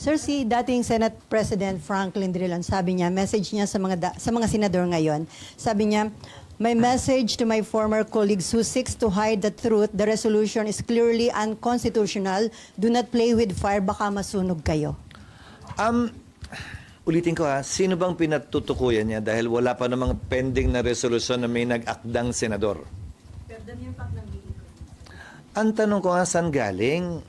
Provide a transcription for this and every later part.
Sir, si dating Senate President Franklin Drilon, sabi niya, message niya sa mga, da- sa mga senador ngayon, sabi niya, My message to my former colleagues who seeks to hide the truth, the resolution is clearly unconstitutional. Do not play with fire, baka masunog kayo. Um, ulitin ko ha, sino bang pinatutukuyan niya dahil wala pa namang pending na resolusyon na may nag-akdang senador? Ang tanong ko nga, saan galing?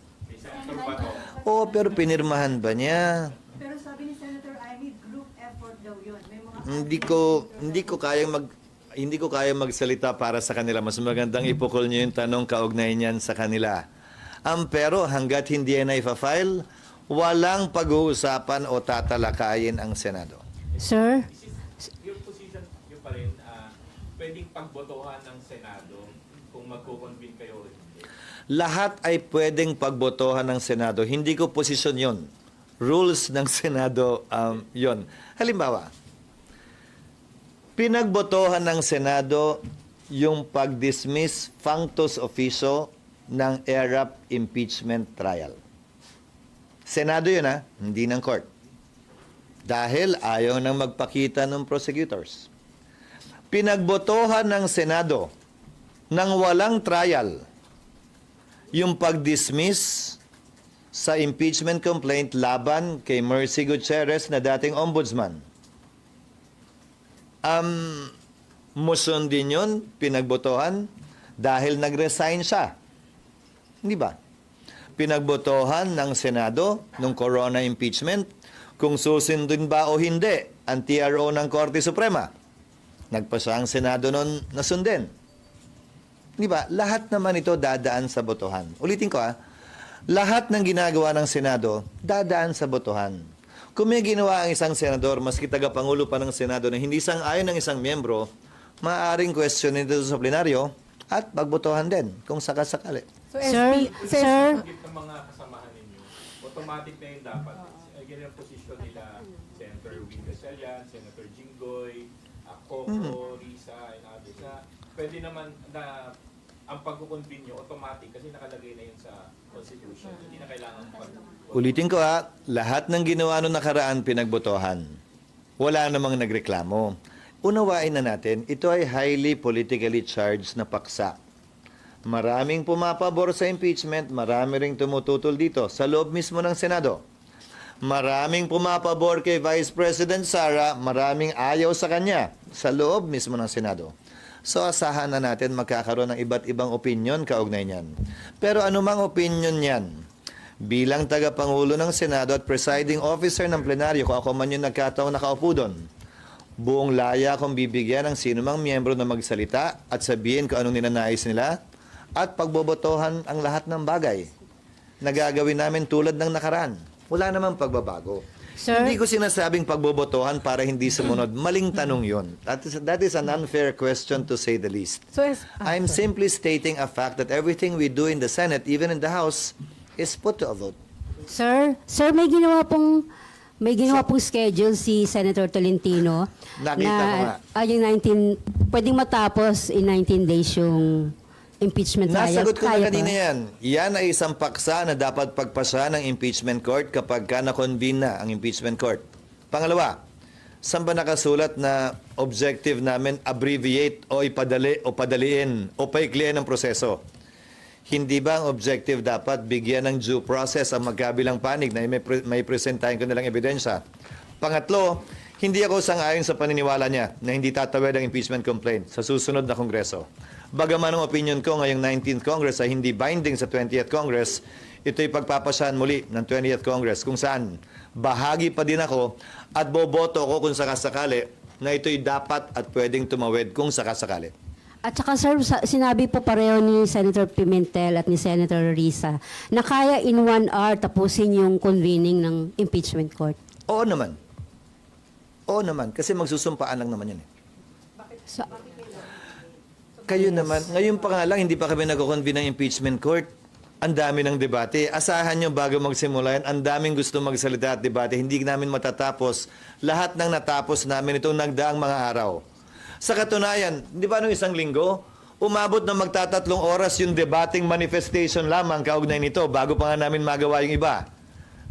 Oo, pero pinirmahan ba niya? Pero sabi ni Senator Ivy, group effort daw yun. May mga Hindi ko hindi ko kayang mag hindi ko kaya magsalita para sa kanila. Mas magandang ipukol niyo yung tanong kaugnay niyan sa kanila. Ang pero hanggat hindi yan ipa-file, walang pag-uusapan o tatalakayin ang Senado. Sir? yung position nyo pa rin, ah, pwedeng pagbotohan ng Senado kung magko-convene kayo. Lahat ay pwedeng pagbotohan ng Senado. Hindi ko posisyon yon. Rules ng Senado um, yon. Halimbawa, pinagbotohan ng Senado yung pag-dismiss functus officio ng ERAP impeachment trial. Senado yun ha, hindi ng court. Dahil ayaw nang magpakita ng prosecutors. Pinagbotohan ng Senado nang walang trial yung pag-dismiss sa impeachment complaint laban kay Mercy Gutierrez na dating ombudsman. Um, muson din yun, pinagbotohan, dahil nag-resign siya. Hindi ba? Pinagbotohan ng Senado nung corona impeachment kung susundin ba o hindi ang TRO ng Korte Suprema. Nagpasa ang Senado noon na sundin. Di ba? Lahat naman ito dadaan sa botohan. Ulitin ko ah, lahat ng ginagawa ng Senado, dadaan sa botohan. Kung may ginawa ang isang senador, maski tagapangulo pa ng Senado na hindi sang ayon ng isang miyembro, maaaring questionin dito sa plenaryo at pagbotohan din kung sakasakali. So, Sir, SP, sir, Git ng mga kasamahan ninyo, automatic na yun dapat. Uh, ganyan ang posisyon nila Senator Wing Gaselian, Senator Jinggoy, Coco, Risa, and others na pwede naman na ang pagkukonvene nyo automatic kasi nakalagay na yun sa Constitution. Hindi na kailangan pag Ulitin ko ha, lahat ng ginawa noong nakaraan pinagbotohan. Wala namang nagreklamo. Unawain na natin, ito ay highly politically charged na paksa. Maraming pumapabor sa impeachment, marami ring tumututol dito sa loob mismo ng Senado. Maraming pumapabor kay Vice President Sara, maraming ayaw sa kanya sa loob mismo ng Senado. So asahan na natin magkakaroon ng iba't ibang opinion kaugnay niyan. Pero anumang opinion niyan, bilang tagapangulo ng Senado at presiding officer ng plenaryo, kung ako man yung nagkataong nakaupo doon, buong laya kung bibigyan ng sino mang miyembro na magsalita at sabihin kung anong ninanais nila at pagbobotohan ang lahat ng bagay na gagawin namin tulad ng nakaraan. Wala namang pagbabago. Sir? Hindi ko sinasabing pagbobotohan para hindi sumunod. Maling tanong yon. That is, that is an unfair question to say the least. so, S- ah, I'm simply stating a fact that everything we do in the Senate, even in the House, is put to a vote. sir, sir, may ginawa pong may ginawa pong schedule si Senator Tolentino Nakita ko nga. ah, yung 19 pwedeng matapos in 19 days yung impeachment trial. Nasagot ko na kanina yan. Yan ay isang paksa na dapat pagpasa ng impeachment court kapag ka na-convene na ang impeachment court. Pangalawa, saan ba nakasulat na objective namin abbreviate o ipadali o padaliin o paikliin ang proseso? Hindi ba ang objective dapat bigyan ng due process ang magkabilang panig na may, pre- may presentahin ko nilang ebidensya? Pangatlo, hindi ako sangayon sa paniniwala niya na hindi tatawid ang impeachment complaint sa susunod na Kongreso. Bagaman ang opinion ko ngayong 19th Congress ay hindi binding sa 20th Congress, ito'y pagpapasyahan muli ng 20th Congress kung saan bahagi pa din ako at boboto ko kung sakasakali na ito'y dapat at pwedeng tumawid kung sakasakali. At saka sir, sinabi po pareho ni Senator Pimentel at ni Senator Risa na kaya in one hour tapusin yung convening ng impeachment court. Oo naman. Oo naman. Kasi magsusumpaan lang naman yan eh. So, Kayo naman, ngayon pa nga lang, hindi pa kami nagko-convene ng impeachment court. Ang dami ng debate. Asahan nyo bago magsimula yan, ang daming gusto magsalita at debate. Hindi namin matatapos. Lahat ng natapos namin itong nagdaang mga araw. Sa katunayan, di ba nung isang linggo, umabot na magtatatlong oras yung debating manifestation lamang kaugnay nito bago pa nga namin magawa yung iba.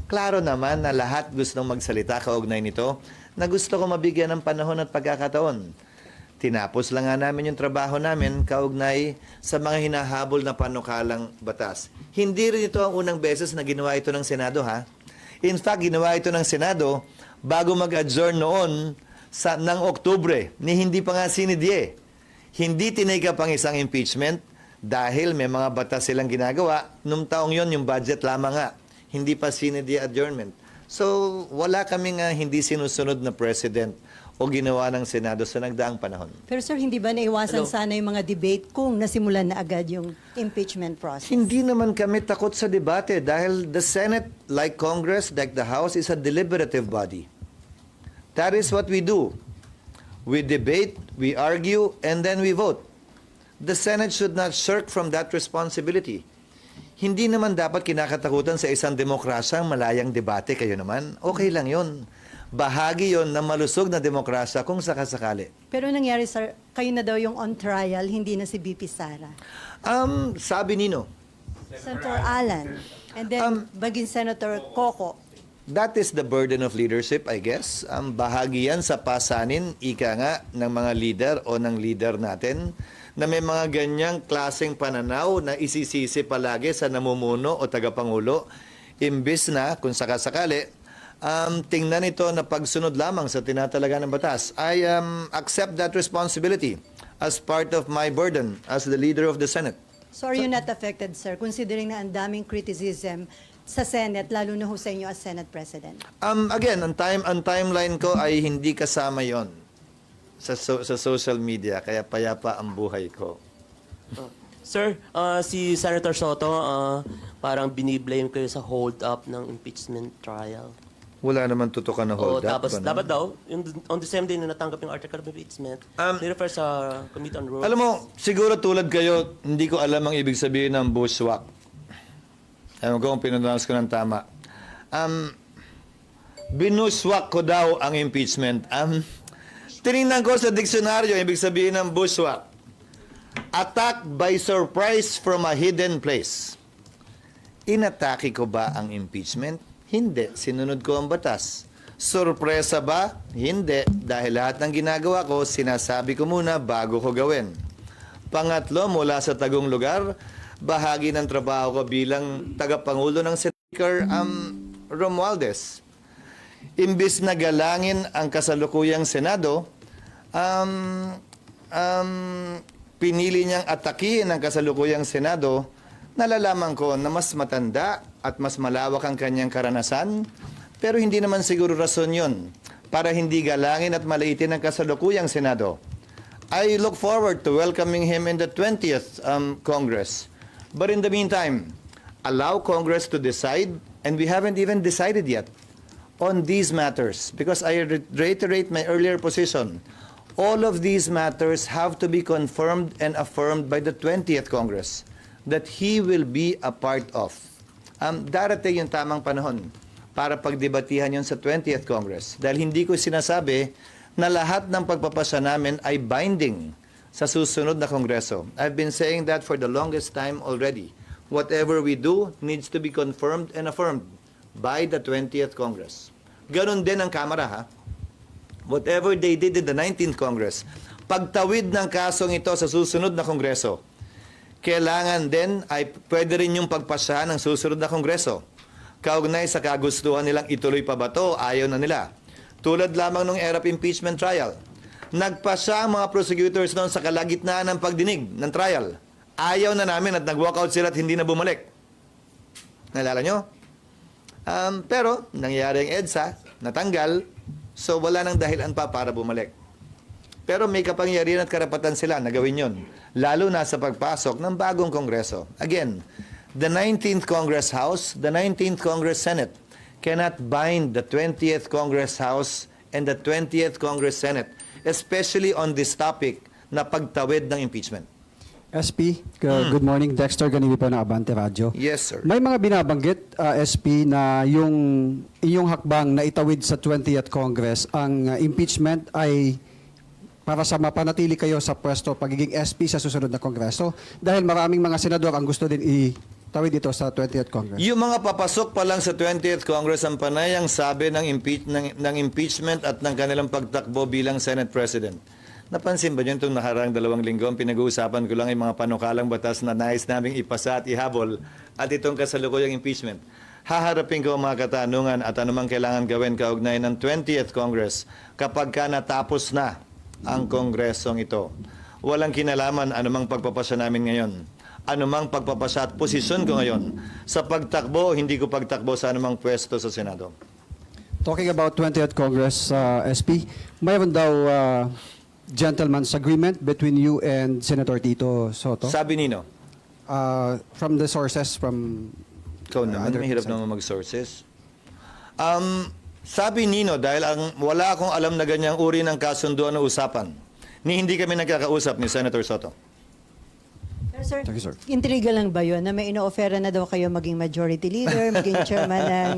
Klaro naman na lahat gustong magsalita kaugnay nito na gusto ko mabigyan ng panahon at pagkakataon. Tinapos lang nga namin yung trabaho namin kaugnay sa mga hinahabol na panukalang batas. Hindi rin ito ang unang beses na ginawa ito ng Senado ha. In fact, ginawa ito ng Senado bago mag-adjourn noon sa, ng Oktubre ni hindi pa nga sinidye. Hindi tinake up ang isang impeachment dahil may mga batas silang ginagawa. Nung taong yon yung budget lamang nga. Hindi pa sinidye adjournment. So, wala kami nga hindi sinusunod na president o ginawa ng Senado sa nagdaang panahon. Pero sir, hindi ba naiwasan sana yung mga debate kung nasimulan na agad yung impeachment process? Hindi naman kami takot sa debate dahil the Senate, like Congress, like the House, is a deliberative body. That is what we do. We debate, we argue, and then we vote. The Senate should not shirk from that responsibility. Hindi naman dapat kinakatakutan sa isang demokrasya ang malayang debate kayo naman. Okay lang yon. Bahagi yon ng malusog na demokrasya kung sakasakali. Pero nangyari sir, kayo na daw yung on trial, hindi na si BP Sara. Um, sabi nino, Senator Alan, and then Um, maging Senator Coco. That is the burden of leadership, I guess. Ang bahagi yan sa pasanin, ika nga, ng mga leader o ng leader natin na may mga ganyang klaseng pananaw na isisisi palagi sa namumuno o tagapangulo. Imbis na, kung sakasakali, um, tingnan ito na pagsunod lamang sa tinatalaga ng batas. I um, accept that responsibility as part of my burden as the leader of the Senate. So are you not affected, sir, considering na ang daming criticism sa Senate, lalo na ho sa inyo as Senate President? Um, again, ang, time, ang timeline ko ay hindi kasama yon sa, so- sa social media, kaya payapa ang buhay ko. Sir, ah, si Senator Soto, ah, parang biniblame kayo sa hold up ng impeachment trial. Wala naman tutukan na hold up. tapos ano? dapat daw, yung, on the same day na natanggap yung article of impeachment, Um, ni-refer sa Committee on Rules. Alam mo, siguro tulad kayo, hindi ko alam ang ibig sabihin ng bushwhack. Ewan ko kung pinanalas ko ng tama. Um, binushwhack ko daw ang impeachment. Um, tinignan ko sa diksyonaryo, ibig sabihin ng bushwhack. Attack by surprise from a hidden place. Inatake ko ba ang impeachment? Hindi. Sinunod ko ang batas. Sorpresa ba? Hindi. Dahil lahat ng ginagawa ko, sinasabi ko muna bago ko gawin. Pangatlo, mula sa tagong lugar, bahagi ng trabaho ko bilang tagapangulo ng Speaker um, Romualdez. Imbis na galangin ang kasalukuyang Senado, um, um, pinili niyang atakihin ang kasalukuyang Senado, nalalaman ko na mas matanda at mas malawak ang kanyang karanasan, pero hindi naman siguro rason yun para hindi galangin at maliitin ang kasalukuyang Senado. I look forward to welcoming him in the 20th um, Congress. But in the meantime, allow Congress to decide, and we haven't even decided yet on these matters because I re- reiterate my earlier position. All of these matters have to be confirmed and affirmed by the 20th Congress that he will be a part of. Um, darating yung tamang panahon para pagdebatihan yun sa 20th Congress. Dahil hindi ko sinasabi na lahat ng pagpapasya namin ay binding sa susunod na Kongreso. I've been saying that for the longest time already. Whatever we do needs to be confirmed and affirmed by the 20th Congress. Ganon din ang Kamara, ha? Whatever they did in the 19th Congress, pagtawid ng kasong ito sa susunod na Kongreso, kailangan din ay pwede rin yung pagpasyahan ng susunod na Kongreso. Kaugnay sa kagustuhan nilang ituloy pa ba to, ayaw na nila. Tulad lamang ng ERAP impeachment trial. Nagpasya ang mga prosecutors noon sa kalagitnaan ng pagdinig ng trial. Ayaw na namin at nag-walkout sila at hindi na bumalik. Nalala nyo? Um, pero, nangyari ang EDSA, natanggal, so wala nang dahilan pa para bumalik. Pero may kapangyarihan at karapatan sila na gawin yon, lalo na sa pagpasok ng bagong Kongreso. Again, the 19th Congress House, the 19th Congress Senate cannot bind the 20th Congress House and the 20th Congress Senate, especially on this topic na pagtawid ng impeachment. SP, g- good morning. Dexter Ganibi po ng Abante Radio. Yes, sir. May mga binabanggit, uh, SP, na yung inyong hakbang na itawid sa 20th Congress, ang uh, impeachment ay para sa mapanatili kayo sa pwesto pagiging SP sa susunod na Kongreso. Dahil maraming mga senador ang gusto din i- itawid ito sa 20th Congress. Yung mga papasok pa lang sa 20th Congress ang panayang sabi ng, impeach, ng, ng impeachment at ng kanilang pagtakbo bilang Senate President. Napansin ba niyo itong nakarang dalawang linggo? Ang pinag-uusapan ko lang ay mga panukalang batas na nais naming ipasa at ihabol at itong kasalukuyang impeachment. Haharapin ko ang mga katanungan at anumang kailangan gawin kaugnay ng 20th Congress kapag ka natapos na ang kongresong ito. Walang kinalaman anumang pagpapasya namin ngayon anumang pagpapasa at posisyon ko ngayon sa pagtakbo hindi ko pagtakbo sa anumang pwesto sa Senado. Talking about 20th Congress, uh, SP, mayroon daw uh, gentleman's agreement between you and Senator Tito Soto? Sabi nino, Uh, from the sources from ikaw naman, Other mahirap side. naman mag-sources. Um, sabi nino, dahil ang, wala akong alam na ganyang uri ng kasunduan o usapan, ni hindi kami nagkakausap ni Senator Soto. Pero sir, Thank you, sir. intriga lang ba yun na may ino-offera na daw kayo maging majority leader, maging chairman ng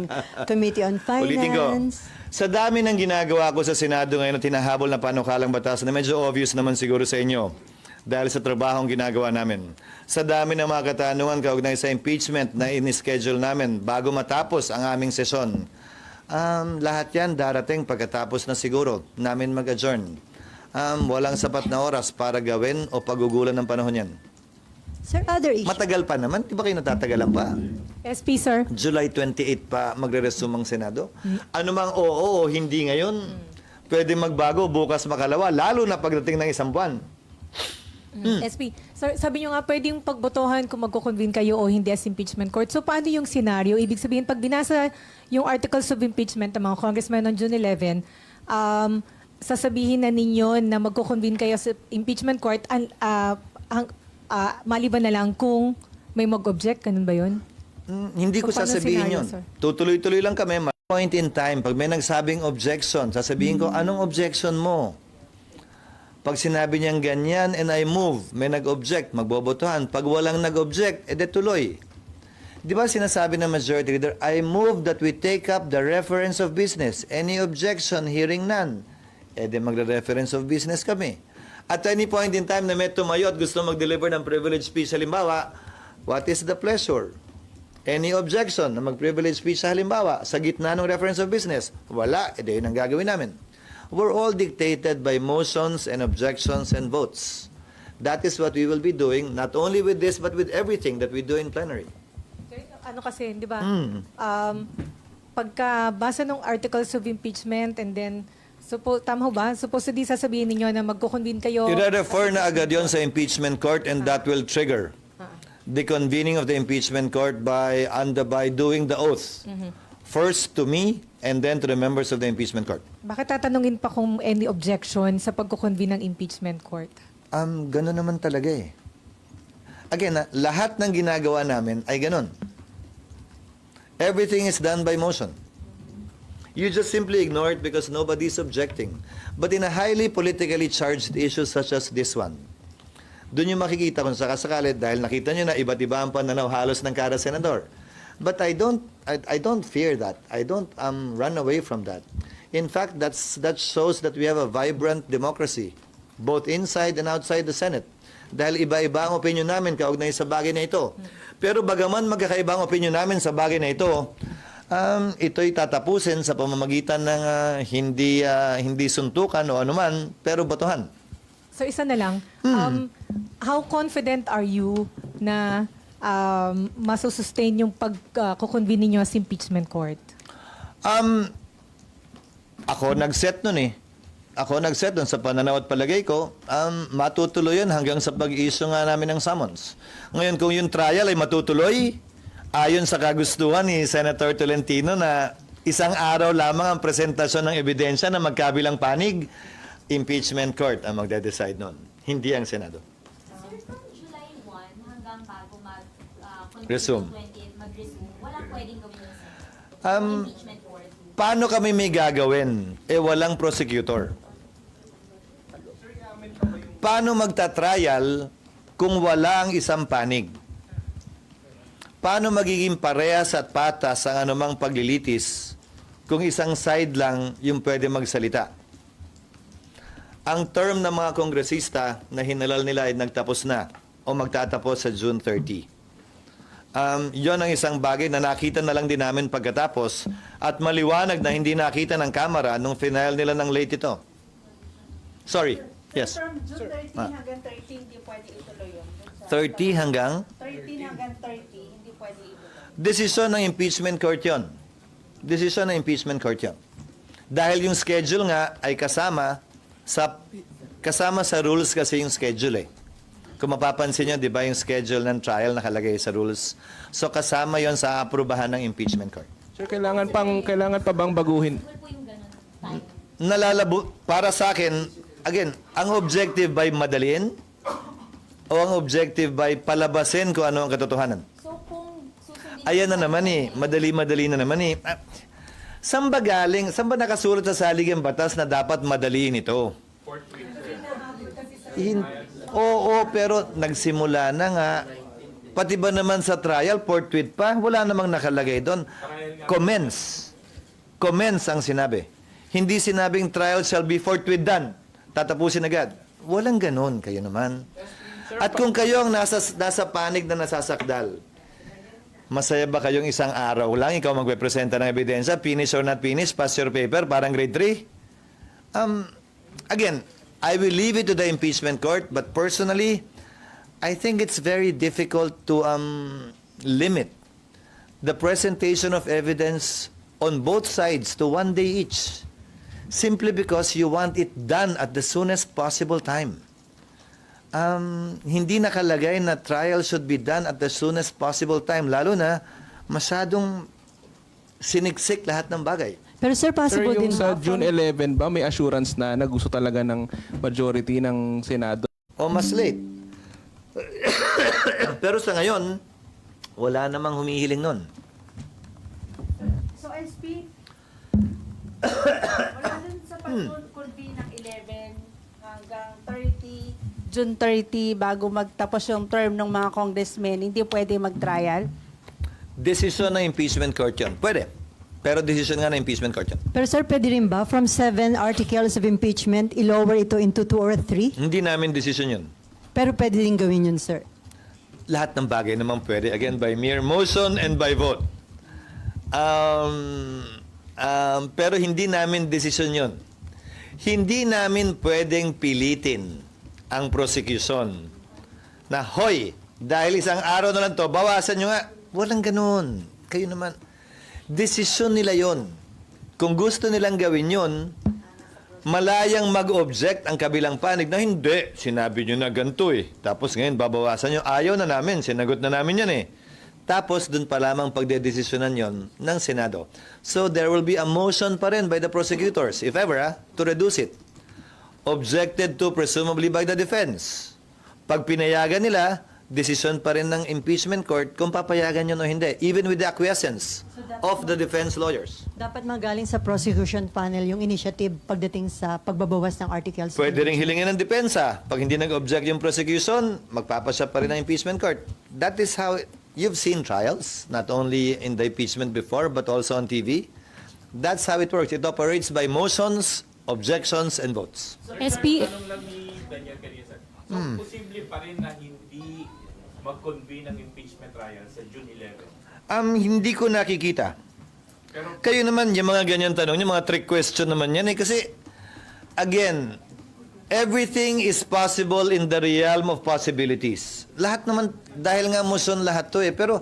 Committee on Ulitin ko, Finance? sa dami ng ginagawa ko sa Senado ngayon na tinahabol na panukalang batas na medyo obvious naman siguro sa inyo dahil sa trabahong ginagawa namin. Sa dami ng mga katanungan kaugnay sa impeachment na in-schedule namin bago matapos ang aming sesyon, um, lahat yan darating pagkatapos na siguro namin mag-adjourn. Um, walang sapat na oras para gawin o pagugulan ng panahon yan. Sir, other issue. Matagal pa naman, di ba kayo natatagalan pa? SP, sir. July 28 pa magre-resume ang Senado. Ano mang oo o hindi ngayon, pwede magbago bukas makalawa, lalo na pagdating ng isang buwan. SP, sir, sabi nyo nga pwedeng pagbotohan kung magko-convene kayo o hindi as impeachment court. So paano yung scenario? Ibig sabihin, pag binasa yung articles of impeachment ng mga congressmen on June 11, um, sasabihin na ninyo na magko-convene kayo sa impeachment court an, ah, ang, ah, maliban na lang kung may mag-object, ganun ba yun? Mm, hindi ko So, sasabihin scenario, yun. sir? Tutuloy-tuloy lang kami. Point in time, pag may nagsabing objection, sasabihin ko, anong objection mo? Pag sinabi niyang ganyan and I move, may nag-object, magbobotohan. Pag walang nag-object, edi tuloy. Di ba sinasabi ng majority leader, I move that we take up the reference of business. Any objection, hearing none. Edi magre-reference of business kami. At any point in time na may tumayo at gusto mag-deliver ng privilege speech, halimbawa, what is the pleasure? Any objection na mag-privilege speech halimbawa, sa gitna ng reference of business? Wala, edi yun ang gagawin namin. We're all dictated by motions and objections and votes. That is what we will be doing, not only with this, but with everything that we do in plenary. Ano kasi, di ba? Mm. Um, pagka basa ng articles of impeachment and then, suppo, tama ba? Supposedly sasabihin ninyo na magko-convene kayo. I-refer na agad yon sa impeachment court and that will trigger the convening of the impeachment court by under by doing the oath. First to me and then to the members of the impeachment court. Bakit tatanungin pa kung any objection sa pagko-convene ng impeachment court? Um, gano'n naman talaga eh. Again, ah, lahat ng ginagawa namin ay gano'n. Everything is done by motion. You just simply ignore it because nobody's objecting. But in a highly politically charged issue such as this one, doon yung makikita kung sakasakali dahil nakita nyo na iba't iba ang pananaw halos ng kada senador. But I don't I, I don't fear that. I don't um, run away from that. In fact, that's that shows that we have a vibrant democracy both inside and outside the Senate. Dahil iba-iba ang opinion namin kaugnay sa bagay na ito. Pero bagaman magkakaiba ang opinion namin sa bagay na ito, um, ito'y tatapusin sa pamamagitan ng ah, hindi ah, hindi suntukan o anuman, pero botohan. So isa na lang, um, how confident are you na um, masusustain yung pag-convene ninyo sa impeachment court? Um, ako nag-set nun eh. Ako nag-set nun sa pananaw at palagay ko, um, matutuloy yun hanggang sa pag-issue nga namin ng summons. Ngayon, kung yung trial ay matutuloy, ayon sa kagustuhan ni Senator Tolentino na isang araw lamang ang presentasyon ng ebidensya na magkabilang panig, impeachment court ang magde-decide nun. Hindi ang Senado. Sir, from July 1 hanggang bago mag uh, Resume. 20th mag-resume, walang pwedeng gawin. Um, impeachment. Paano kami may gagawin? Eh, walang prosecutor. Paano magta-trial kung wala ang isang panig? Paano magiging parehas at patas ang anumang paglilitis kung isang side lang yung pwede magsalita? Ang term ng mga kongresista na hinalal nila ay nagtapos na o magtatapos sa June 30. Um, yon ang isang bagay na nakita na lang din namin pagkatapos at maliwanag na hindi nakita ng kamera nung final nila ng late ito. Sorry. Yes. From June 13 Ah. hanggang 30, hindi pwede ituloy yun. Dun sa- 30 hanggang 13 hanggang 30, hindi pwede ituloy. Desisyon ng impeachment court yon. Desisyon ng impeachment court yon. Dahil yung schedule nga ay kasama sa kasama sa rules kasi yung schedule eh. Kung mapapansin nyo, di ba yung schedule ng trial nakalagay sa rules. So kasama yon sa aprubahan ng impeachment court. Sir, kailangan pang kailangan pa bang baguhin? Nalalabo, para sa akin, again, ang objective by madalin o ang objective by palabasin kung ano ang katotohanan. So kung susundin Ayan na naman eh. Madali-madali na naman eh. Ah, Saan ba galing? Saan ba nakasulat sa saligang batas na dapat madaliin ito? In, oo, pero nagsimula na nga. Pati ba naman sa trial, forthwith pa? Wala namang nakalagay doon. Commence. Commence ang sinabi. Hindi sinabing trial shall be forthwith done. Tatapusin agad. Walang ganon kayo naman. At kung kayo ang nasa, nasa panig na nasasakdal, Masaya ba kayong isang araw lang ikaw magpepresenta ng ebidensya, finish or not finish, pass your paper, parang grade 3? Um, again, I will leave it to the impeachment court, but personally, I think it's very difficult to um, limit the presentation of evidence on both sides to one day each, simply because you want it done at the soonest possible time um, hindi nakalagay na trial should be done at the soonest possible time. Lalo na, masyadong siniksik lahat ng bagay. Pero sir, Sir, possible yung din sa ba June from- 11 ba may assurance na na gusto talaga ng majority ng Senado? O mas late. Pero sa ngayon, wala namang humihiling nun. So, SP, wala dun sa pag-convene ng 11 hanggang 30, June 30, bago magtapos yung term ng mga congressmen, hindi pwede mag-trial? Desisyon ng impeachment court yun. Pwede. Pero desisyon nga ng impeachment court yun. Pero sir, pwede rin ba from seven articles of impeachment, i-lower ito into two or three? Hindi namin desisyon yun. Pero pwede din gawin yun, sir. lahat ng bagay naman pwede. Again, by mere motion and by vote. Um, um, pero hindi namin desisyon yun. Hindi namin pwedeng pilitin ang prosecution na, hoy, dahil isang araw na lang to, bawasan nyo nga. Walang ganun. Kayo naman. Desisyon nila yon. Kung gusto nilang gawin yon, malayang mag-object ang kabilang panig na hindi, sinabi nyo na ganito eh. Tapos ngayon, babawasan nyo. Ayaw na namin, sinagot na namin yan eh. Tapos, dun pa lamang pagdedesisyonan yon ng Senado. So, there will be a motion pa rin by the prosecutors, if ever, ah, to reduce it. Objected to presumably by the defense. Pag pinayagan nila, desisyon pa rin ng impeachment court kung papayagan yun o hindi, even with the acquiescence of the defense lawyers. Dapat magaling sa prosecution panel yung initiative pagdating sa pagbabawas ng articles. of Pwede rin hilingin ng depensa. Pag hindi nag-object yung prosecution, magpapasya pa rin ng impeachment court. That is how you've seen trials, not only in the impeachment before, but also on TV. That's how it works. It operates by motions, objections, and votes. SP tanong lang ni Daniel So, posible pa rin na hindi mag-convene ang impeachment trial sa June 11. Um, hindi ko nakikita. Pero Kayo naman, yung mga ganyan tanong, yung mga trick question naman yan eh. Kasi, again, everything is possible in the realm of possibilities. Lahat naman, dahil nga motion lahat to eh. Pero,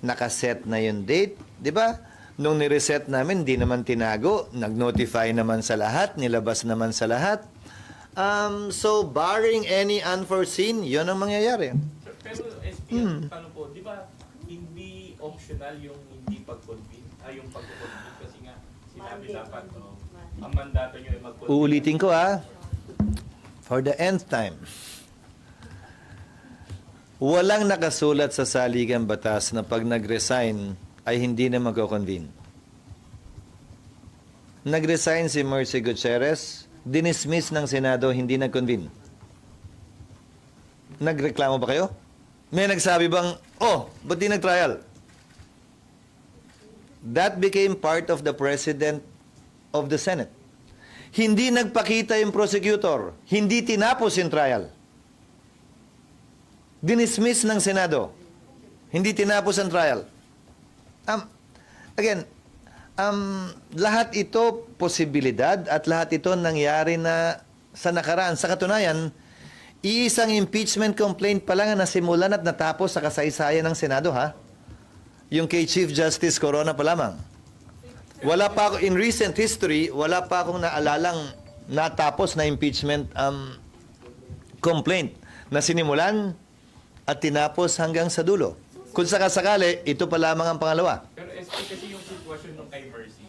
nakaset na yung date, di ba? Nung nireset namin, di naman tinago. Nag-notify naman sa lahat, nilabas naman sa lahat. Um, so, barring any unforeseen, yun ang mangyayari. Sir, Pero SP, ang tanong po, di ba hindi optional yung hindi pag-convene? Ay, yung pag-convene kasi nga sinabi dapat, no, ang mandato nyo ay mag-convene. Uulitin ko ah. For the nth time. Walang nakasulat sa saligang batas na pag nag-resign ay hindi na magko-convene. Nag-resign si Mercy Gutierrez, dinismiss ng Senado, hindi nag-convene. Nagreklamo ba kayo? May nagsabi bang, oh, ba't di nag-trial? That became part of the President of the Senate. Hindi nagpakita yung prosecutor. Hindi tinapos yung trial. Dinismiss ng Senado. Hindi tinapos ang trial. Um, again, um, lahat ito posibilidad at lahat ito nangyari na sa nakaraan. Sa katunayan, iisang impeachment complaint pa lang ang nasimulan at natapos sa kasaysayan ng Senado, ha? Yung kay Chief Justice Corona pa lamang. Wala pa ako, in recent history, wala pa akong naalalang natapos na impeachment um, complaint na sinimulan at tinapos hanggang sa dulo. Kung sakasakali, ito pa lamang ang pangalawa. SP kasi yung sitwasyon nung kay Mercy